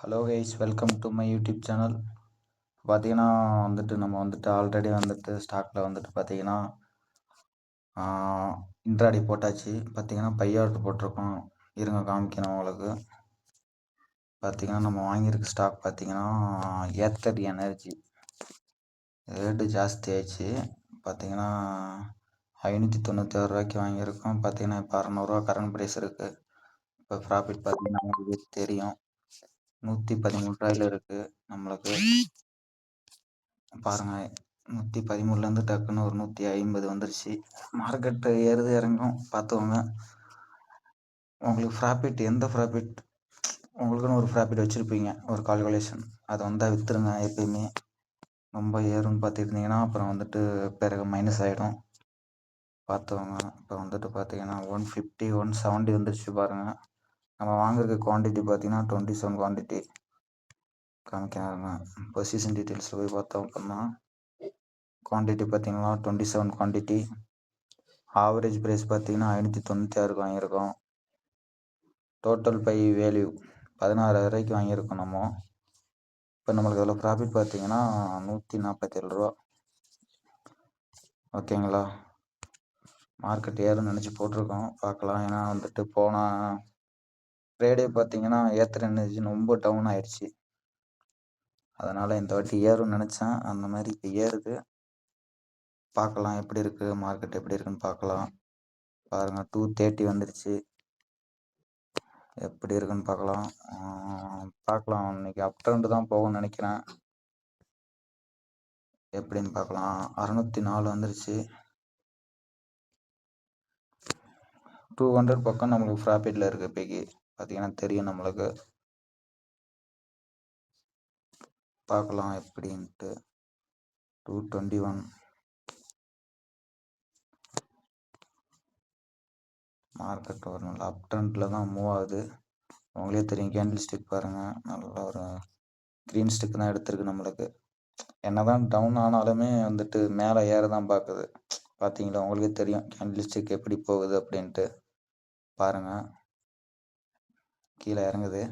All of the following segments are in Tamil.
Hello guys welcome to my YouTube channel பார்த்தீங்கன்னா வந்துட்டு நம்ம வந்துட்டு ஆல்ரெடி வந்துட்டு ஸ்டாக்கில் வந்துட்டு பார்த்தீங்கன்னா இன்ட்ராடி போட்டாச்சு. பார்த்தீங்கன்னா பையாட்டு போட்டிருக்கோம். இருங்க காமிக்கணும் உங்களுக்கு. பார்த்தீங்கன்னா நம்ம வாங்கியிருக்க ஸ்டாக் பார்த்தீங்கன்னா ஏத்தர் எனர்ஜி ரேட்டு ஜாஸ்தி ஆயிடுச்சு. பார்த்தீங்கன்னா ஐநூற்றி தொண்ணூற்றி ஆறு ரூபாய்க்கு வாங்கியிருக்கோம். பார்த்தீங்கன்னா இப்போ அறநூறுவா கரண்ட் ப்ரைஸ் இருக்குது இப்போ ப்ராஃபிட் பார்த்தீங்கன்னா உங்களுக்கு தெரியும். நூற்றி பதிமூணு ரூபாயில இருக்குது நம்மளுக்கு பாருங்கள் நூற்றி பதிமூணுலேருந்து டக்குன்னு ஒரு நூற்றி ஐம்பது வந்துருச்சு. மார்க்கெட்டு ஏறுது இறங்கும். பார்த்துக்கோங்க உங்களுக்கு ப்ராஃபிட் எந்த ப்ராஃபிட் உங்களுக்குன்னு ஒரு ப்ராஃபிட் வச்சுருப்பீங்க. ஒரு கால்குலேஷன் அதை வந்தால் விற்றுருங்க எப்பயுமே. ரொம்ப ஏறும்னு பார்த்துருந்தீங்கன்னா அப்புறம் வந்துட்டு பிறகு மைனஸ் ஆகிடும் பார்த்துக்கோங்க இப்போ வந்துட்டு பார்த்தீங்கன்னா ஒன் ஃபிஃப்டி ஒன் செவன்ட்டி வந்துருச்சு பாருங்கள் நம்ம வாங்குறதுக்கு குவான்டிட்டி பார்த்தீங்கன்னா டுவெண்ட்டி செவன் குவான்டிட்டி காமிக்கிறாங்க பொசிஷன் டீட்டெயில்ஸில் போய் பார்த்தோம் அப்படின்னா குவான்டிட்டி பார்த்தீங்கன்னா twenty seven quantity average price பார்த்தீங்கன்னா ஐநூற்றி தொண்ணூற்றி ஆறுக்கு வாங்கியிருக்கோம். டோட்டல் பை வேல்யூ பதினாறாயிரம் ரூபாய்க்கு வாங்கியிருக்கோம் நம்ம. இப்போ நம்மளுக்கு அதில் ப்ராஃபிட் பார்த்தீங்கன்னா நூற்றி நாற்பத்தேழு ரூபா. ஓகேங்களா மார்க்கெட் ஏறும்னு நினச்சி போட்டிருக்கோம். பார்க்கலாம். ஏன்னா வந்துட்டு போனால் ரேடியோ பார்த்தீங்கன்னா ஏத்தர் எனர்ஜி ரொம்ப டவுன் ஆயிடுச்சு அதனால் இந்த வாட்டி ஏறும்னு நினச்சேன். அந்த மாதிரி இப்போ ஏறுது. பார்க்கலாம் எப்படி இருக்குது மார்க்கெட் எப்படி இருக்குன்னு பார்க்கலாம் பாருங்கள் டூ தேர்ட்டி வந்துருச்சு. எப்படி இருக்குன்னு பார்க்கலாம் பார்க்கலாம் இன்னைக்கு அப் ட்ரெண்டு தான் போகும்னு நினைக்கிறேன். எப்படின்னு பார்க்கலாம் அறநூற்றி நாலு வந்துருச்சு. டூ ஹண்ட்ரட் பக்கம் நம்மளுக்கு ப்ராஃபிட்டில் இருக்குது இப்போக்கி பார்த்தீங்கன்னா தெரியும் நம்மளுக்கு. பார்க்கலாம் எப்படின்ட்டு. டூ டுவெண்ட்டி ஒன் மார்க்கெட் ஒரு நல்ல அப் ட்ரெண்டில் தான் மூவ் ஆகுது. உங்களே தெரியும் கேண்டில் ஸ்டிக் பாருங்கள் நல்ல ஒரு க்ரீன் ஸ்டிக் தான் எடுத்திருக்கு நம்மளுக்கு. என்ன தான் டவுன் ஆனாலுமே வந்துட்டு மேலே ஏற தான் பார்க்குது பார்த்தீங்களா உங்களுக்கே தெரியும் கேண்டில் ஸ்டிக் எப்படி போகுது அப்படின்ட்டு. பாருங்கள் கீழே இறங்குது.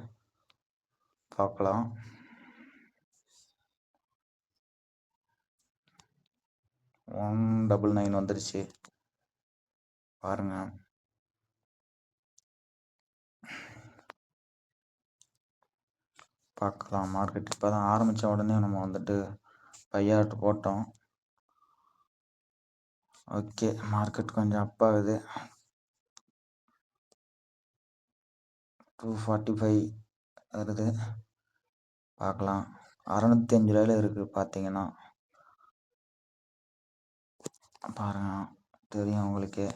பார்க்கலாம் ஒன் டபுள் நைன் வந்துருச்சு. பாருங்க. பார்க்கலாம் மார்க்கெட் இப்போ தான் ஆரம்பித்த உடனே நம்ம வந்துட்டு பையாட்டு போட்டோம். ஓகே. மார்க்கெட் கொஞ்சம் அப்பாகுது டூ ஃபார்ட்டி ஃபைவ் வருது. பார்க்கலாம். அறநூற்றி அஞ்சு ரூபாயில் இருக்குது பார்த்தீங்கன்னா. பாருங்க. தெரியும் உங்களுக்கே.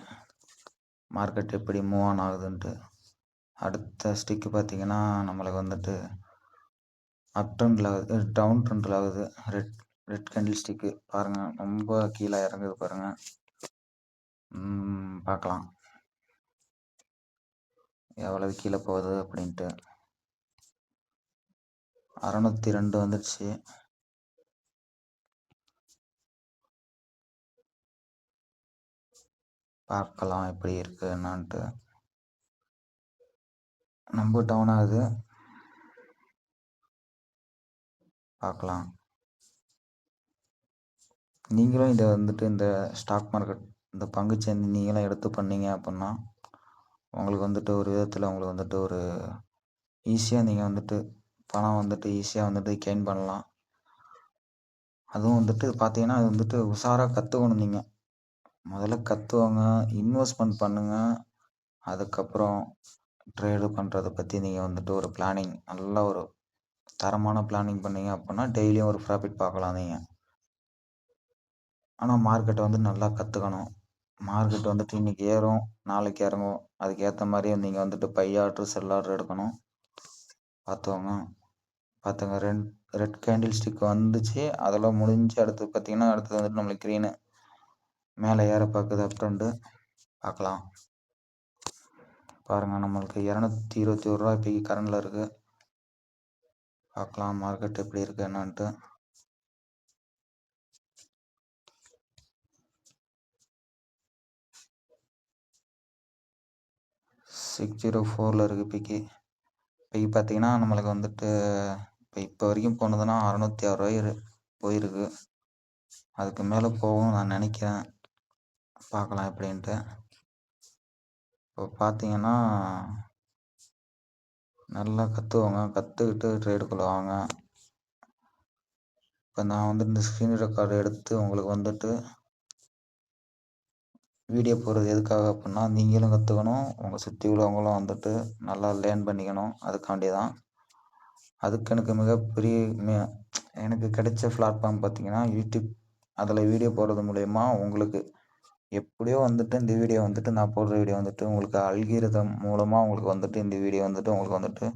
மார்க்கெட் எப்படி மூவ் ஆன் ஆகுதுன்ட்டு. அடுத்த ஸ்டிக்கு பார்த்தீங்கன்னா நம்மளுக்கு வந்துட்டு அப் ட்ரெண்டில் ஆகுது. டவுன் ட்ரெண்டில் ஆகுது. ரெட் ரெட் கேண்டில் ஸ்டிக்கு பாருங்கள் ரொம்ப கீழே இறங்குது பாருங்கள் பார்க்கலாம். எவ்வளவு கீழே போகுது அப்படின்ட்டு. அறநூற்றி ரெண்டு வந்துடுச்சு. பார்க்கலாம் எப்படி இருக்கு என்னான்ட்டு ரொம்ப டவுன் ஆகுது. பார்க்கலாம். நீங்களும் இதை வந்துட்டு இந்த ஸ்டாக் மார்க்கெட் இந்த பங்குச்சந்தை நீங்களும் எடுத்து பண்ணீங்க அப்படின்னா உங்களுக்கு வந்துட்டு ஒரு விதத்தில் உங்களுக்கு வந்துட்டு ஒரு ஈஸியாக நீங்கள் வந்துட்டு பணம் வந்துட்டு ஈஸியாக வந்துட்டு கெயின் பண்ணலாம். அதுவும் வந்துட்டு பார்த்தீங்கன்னா அது வந்துட்டு உஷாராக கற்றுக்கணும் நீங்கள் முதல்ல கற்றுவாங்க இன்வெஸ்ட்மெண்ட் பண்ணுங்கள் அதுக்கப்புறம் ட்ரேடு பண்ணுறதை பற்றி நீங்கள் வந்துட்டு ஒரு பிளானிங் நல்ல ஒரு தரமான பிளானிங் பண்ணீங்க அப்படின்னா டெய்லியும் ஒரு ப்ராஃபிட் பார்க்கலாம் நீங்கள் ஆனால் மார்க்கெட்டை வந்து நல்லா கற்றுக்கணும் மார்க்கெட் வந்துட்டு இன்றைக்கி ஏறும் நாளைக்கு இறங்கும். அதுக்கேற்ற மாதிரி நீங்கள் வந்துட்டு பை ஆர்டர் செல் ஆர்டர் எடுக்கணும். பார்த்துக்கோங்க பார்த்துங்க ரெட் ரெட் கேண்டில் ஸ்டிக் வந்துச்சு. அதெல்லாம் முடிஞ்சு அடுத்து பார்த்தீங்கன்னா அடுத்தது வந்துட்டு நம்மளுக்கு க்ரீனு மேலே ஏற பார்க்குது அப்டண்டு பார்க்கலாம் பாருங்கள் நம்மளுக்கு இரநூத்தி இருபத்தி ஒரு ரூபா இப்போக்கி கரண்டில் இருக்குது பார்க்கலாம் மார்க்கெட் எப்படி இருக்குது என்னான்ட்டு. சிக்ஸ் ஜீரோ oh ஃபோரில் இருக்குது இப்போக்கி இப்போக்கி பார்த்தீங்கன்னா நம்மளுக்கு வந்துட்டு இப்போ இப்போ வரைக்கும் போனதுன்னா அறநூற்றி ஆறு ரூபாய் போயிருக்கு. அதுக்கு மேலே போகும் நான் நினைக்கிறேன். பார்க்கலாம் எப்படின்ட்டு. இப்போ பார்த்தீங்கன்னா நல்லா கற்றுவாங்க கற்றுக்கிட்டு ட்ரேடுக்குள்ளே வாங்க. இப்போ நான் வந்து இந்த ஸ்க்ரீன் ரெக்கார்டு எடுத்து உங்களுக்கு வந்துட்டு வீடியோ போடுறது எதுக்காக அப்படின்னா நீங்களும் கற்றுக்கணும் உங்கள் சுற்றி உள்ளவங்களும் வந்துட்டு நல்லா லேர்ன் பண்ணிக்கணும். அதுக்காண்டி தான் அதுக்கு எனக்கு மிகப்பெரிய எனக்கு கிடைச்ச பிளாட்ஃபார்ம் பார்த்தீங்கன்னா யூடியூப் அதில் வீடியோ போடுறது மூலயமா உங்களுக்கு எப்படியோ வந்துட்டு இந்த வீடியோ வந்துட்டு நான் போடுற வீடியோ வந்துட்டு உங்களுக்கு அல்கிரிதம் மூலமாக உங்களுக்கு வந்துட்டு இந்த வீடியோ வந்துட்டு உங்களுக்கு வந்துட்டு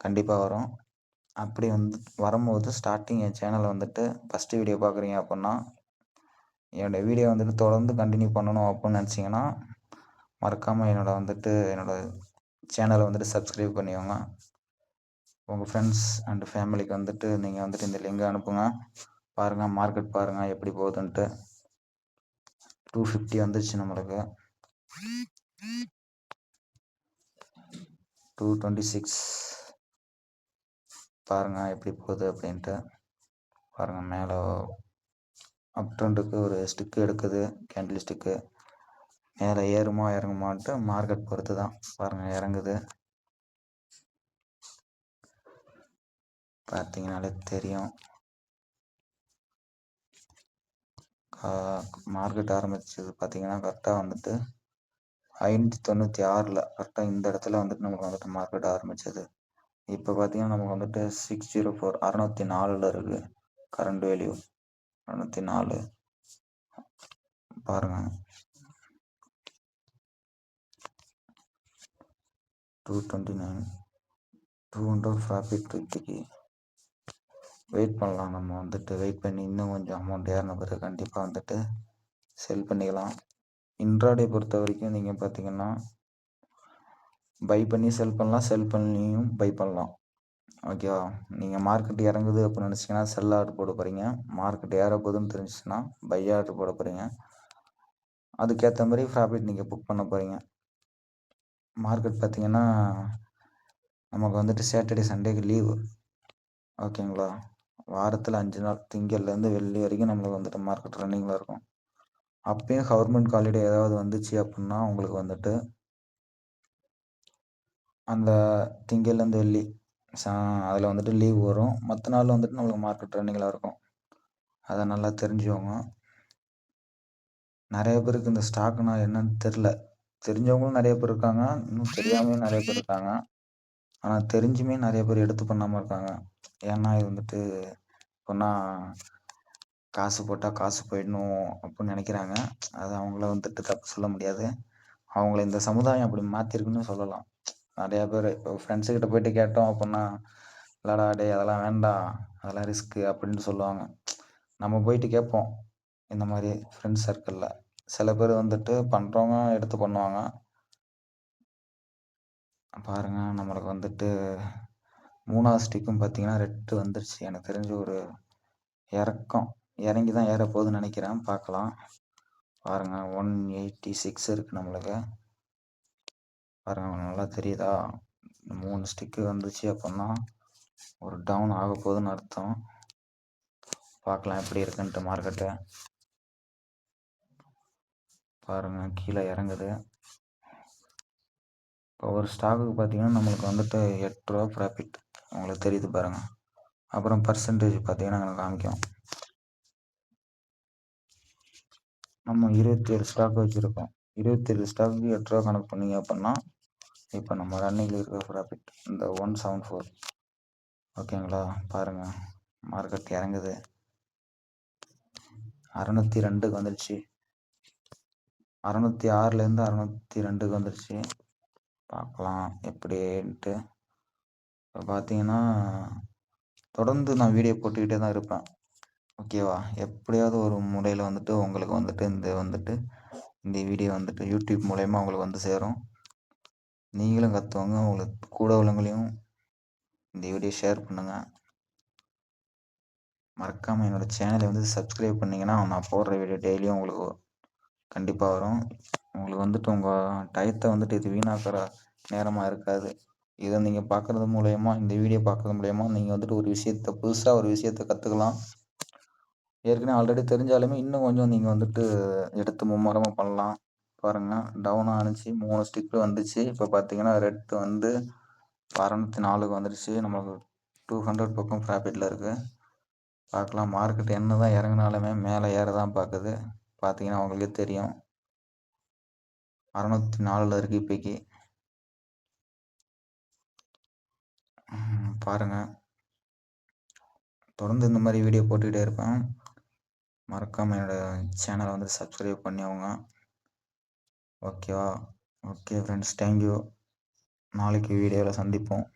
கண்டிப்பாக வரும். அப்படி வந்து வரும்போது ஸ்டார்டிங் என் சேனலை வந்துட்டு ஃபஸ்ட்டு வீடியோ பார்க்குறீங்க அப்படின்னா என்னோடய வீடியோ வந்துட்டு தொடர்ந்து கண்டினியூ பண்ணணும் அப்படின்னு நினச்சிங்கன்னா மறக்காமல் என்னோடய வந்துட்டு என்னோடய சேனலை வந்துட்டு சப்ஸ்கிரைப் பண்ணிக்கோங்க. உங்கள் ஃப்ரெண்ட்ஸ் அண்ட் ஃபேமிலிக்கு வந்துட்டு நீங்கள் வந்துட்டு இந்த லிங்கை அனுப்புங்க. பாருங்கள் மார்க்கெட் பாருங்கள் எப்படி போகுதுன்ட்டு. டூ ஃபிஃப்டி வந்துருச்சு நம்மளுக்கு. டூ டுவெண்ட்டி சிக்ஸ் பாருங்கள் எப்படி போகுது அப்படின்ட்டு. பாருங்கள் மேலே அப் ஒரு ஸ்டிக்கு எடுக்குது கேண்டில் ஸ்டிக்கு. மேலே ஏறுமா இறங்குமான்ட்டு மார்க்கெட் பொறுத்து தான் பாருங்கள் இறங்குது. பார்த்தீங்கனாலே தெரியும். மார்க்கெட் ஆரம்பிச்சது பார்த்தீங்கன்னா கரெக்டாக வந்துட்டு ஐநூற்றி தொண்ணூற்றி ஆறில் கரெக்டாக இந்த இடத்துல வந்துட்டு நமக்கு வந்துட்டு மார்க்கெட் ஆரம்பிச்சது. இப்போ பார்த்தீங்கன்னா நமக்கு வந்துட்டு சிக்ஸ் ஜீரோ ஃபோர் அறநூற்றி நாலில் இருக்குது கரண்ட் வேல்யூ அறுநூத்தி நாலு பாருங்க two twenty nine two hundred profit இப்போக்கி wait பண்ணலாம். நம்ம வந்துட்டு வெயிட் பண்ணி இன்னும் கொஞ்சம் அமௌண்ட் ஏறின பிறகு கண்டிப்பாக வந்துட்டு செல் பண்ணிக்கலாம். இன்ட்ராடே பொறுத்த வரைக்கும் நீங்கள் பார்த்தீங்கன்னா பை பண்ணி செல் பண்ணலாம் செல் பண்ணியும் பை பண்ணலாம். ஓகேவா நீங்கள் மார்க்கெட் இறங்குது அப்படின்னு நினச்சிங்கன்னா செல் ஆர்டர் போட போகிறீங்க மார்க்கெட் ஏற போகுதுன்னு தெரிஞ்சிச்சுன்னா பை ஆர்டர் போட போகிறீங்க அதுக்கேற்ற மாதிரி ப்ராஃபிட் நீங்கள் புக் பண்ண போகிறீங்க மார்க்கெட் பார்த்தீங்கன்னா நமக்கு வந்துட்டு சேட்டர்டே சண்டேக்கு லீவு ஓகேங்களா வாரத்தில் அஞ்சு நாள் திங்கள்லேருந்து வெள்ளி வரைக்கும் நம்மளுக்கு வந்துட்டு மார்க்கெட் ரன்னிங்கில் இருக்கும். அப்பயும் கவர்மெண்ட் ஹாலிடே ஏதாவது வந்துச்சு அப்படின்னா உங்களுக்கு வந்துட்டு அந்த திங்கள்லேருந்து வெள்ளி சா அதில் வந்துட்டு லீவ் வரும். மற்ற நாள் வந்துட்டு நம்மளுக்கு மார்க்கெட் ட்ரெண்டிங்கில் இருக்கும். அதை நல்லா தெரிஞ்சுக்கோங்க நிறைய பேருக்கு இந்த ஸ்டாக்குனா என்னன்னு தெரில தெரிஞ்சவங்களும் நிறைய பேர் இருக்காங்க. இன்னும் தெரியாமையும் நிறைய பேர் இருக்காங்க. ஆனால் தெரிஞ்சுமே நிறைய பேர் எடுத்து பண்ணாமல் இருக்காங்க. ஏன்னா இது வந்துட்டு இப்போனா காசு போட்டால் காசு போயிடணும் அப்படின்னு நினைக்கிறாங்க. அது அவங்கள வந்துட்டு தப்பு சொல்ல முடியாது. அவங்கள இந்த சமுதாயம் அப்படி மாற்றிருக்குன்னு சொல்லலாம். நிறையா பேர். இப்போ ஃப்ரெண்ட்ஸுக்கிட்ட போயிட்டு கேட்டோம் அப்படின்னா இல்லடா டே அதெல்லாம் வேண்டாம். அதெல்லாம் ரிஸ்க்கு அப்படின்னு சொல்லுவாங்க. நம்ம போயிட்டு கேட்போம். இந்த மாதிரி ஃப்ரெண்ட்ஸ் சர்க்கிளில் சில பேர் வந்துட்டு பண்ணுறவங்க எடுத்து பண்ணுவாங்க. பாருங்கள் நம்மளுக்கு வந்துட்டு மூணாவது ஸ்டிக்கும் பார்த்தீங்கன்னா ரெட்டு வந்துருச்சு. எனக்கு தெரிஞ்ச ஒரு இறக்கம். இறங்கி தான் ஏற போகுதுன்னு நினைக்கிறேன். பார்க்கலாம். பாருங்கள் ஒன் எயிட்டி சிக்ஸ் இருக்குது நம்மளுக்கு. பாருங்கள் நல்லா தெரியுதா? மூணு ஸ்டிக்கு வந்துச்சு அப்படின்னா ஒரு டவுன் ஆக போகுதுன்னு அர்த்தம். பார்க்கலாம் எப்படி இருக்குன்ட்டு மார்க்கெட்டு பாருங்கள் கீழே இறங்குது. இப்போ ஒரு ஸ்டாக்குக்கு பார்த்தீங்கன்னா நம்மளுக்கு வந்துட்டு எட்டு ரூபா ப்ராஃபிட் உங்களுக்கு தெரியுது பாருங்கள் அப்புறம் பர்சன்டேஜ் பார்த்தீங்கன்னா எனக்கு காமிக்கும் நம்ம இருபத்தி ஏழு ஸ்டாக் வச்சுருக்கோம். இருபத்தேழு ஸ்டாக்கு எட்டு ரூபா கணக்கு பண்ணீங்க அப்படின்னா இப்போ நம்ம ரன்னிங்கில் இருக்கிற ப்ராஃபிட் இந்த ஒன் செவன் ஃபோர் ஓகேங்களா பாருங்கள் மார்க்கெட் இறங்குது. அறநூற்றி ரெண்டுக்கு வந்துடுச்சு அறநூற்றி ஆறுலேருந்து அறநூற்றி ரெண்டுக்கு வந்துடுச்சு பார்க்கலாம் எப்படின்ட்டு. இப்போ பார்த்தீங்கன்னா தொடர்ந்து நான் வீடியோ போட்டுக்கிட்டே தான் இருப்பேன். ஓகேவா எப்படியாவது ஒரு முறையில் வந்துட்டு உங்களுக்கு வந்துட்டு இந்த வந்துட்டு இந்த வீடியோ வந்துட்டு யூடியூப் மூலயமா அவங்களுக்கு வந்து சேரும். நீங்களும் கற்றுவாங்க உங்களுக்கு கூட உள்ளவங்களையும் இந்த வீடியோ ஷேர் பண்ணுங்கள் மறக்காமல் என்னோடய சேனலை வந்து சப்ஸ்கிரைப் பண்ணிங்கன்னா நான் போடுற வீடியோ டெய்லியும் உங்களுக்கு கண்டிப்பாக வரும். உங்களுக்கு வந்துட்டு உங்கள் டயத்தை வந்துட்டு இது வீணாக்கிற நேரமாக இருக்காது. இதை நீங்கள் பார்க்குறது மூலயமா இந்த வீடியோ பார்க்குறது மூலயமா நீங்கள் வந்துட்டு ஒரு விஷயத்த புதுசாக ஒரு விஷயத்த கற்றுக்கலாம் ஏற்கனவே ஆல்ரெடி தெரிஞ்சாலுமே இன்னும் கொஞ்சம் நீங்கள் வந்துட்டு எடுத்து மும்மரமாக பண்ணலாம். பாருங்கள் டவுன் ஆணுச்சு மூணு ஸ்டிக்கு வந்துச்சு. இப்போ பார்த்தீங்கன்னா ரெட்டு வந்து அறநூற்றி நாலுக்கு வந்துடுச்சு நம்மளுக்கு டூ ஹண்ட்ரட் பக்கம் ப்ராஃபிட்டில் இருக்குது பார்க்கலாம் மார்க்கெட் என்ன தான் இறங்குனாலுமே மேலே ஏற தான் பார்க்குது பார்த்தீங்கன்னா உங்களுக்கே தெரியும். அறநூற்றி நாலில் இருக்குது இப்போக்கி. பாருங்கள் தொடர்ந்து இந்த மாதிரி வீடியோ போட்டுக்கிட்டே இருப்பேன். மறக்காமல் என்னோடய சேனலை வந்து சப்ஸ்கிரைப் பண்ணிக்கோங்க. ஓகேவா ஓகே ஃப்ரெண்ட்ஸ் தேங்க்யூ நாளைக்கு வீடியோவில் சந்திப்போம்.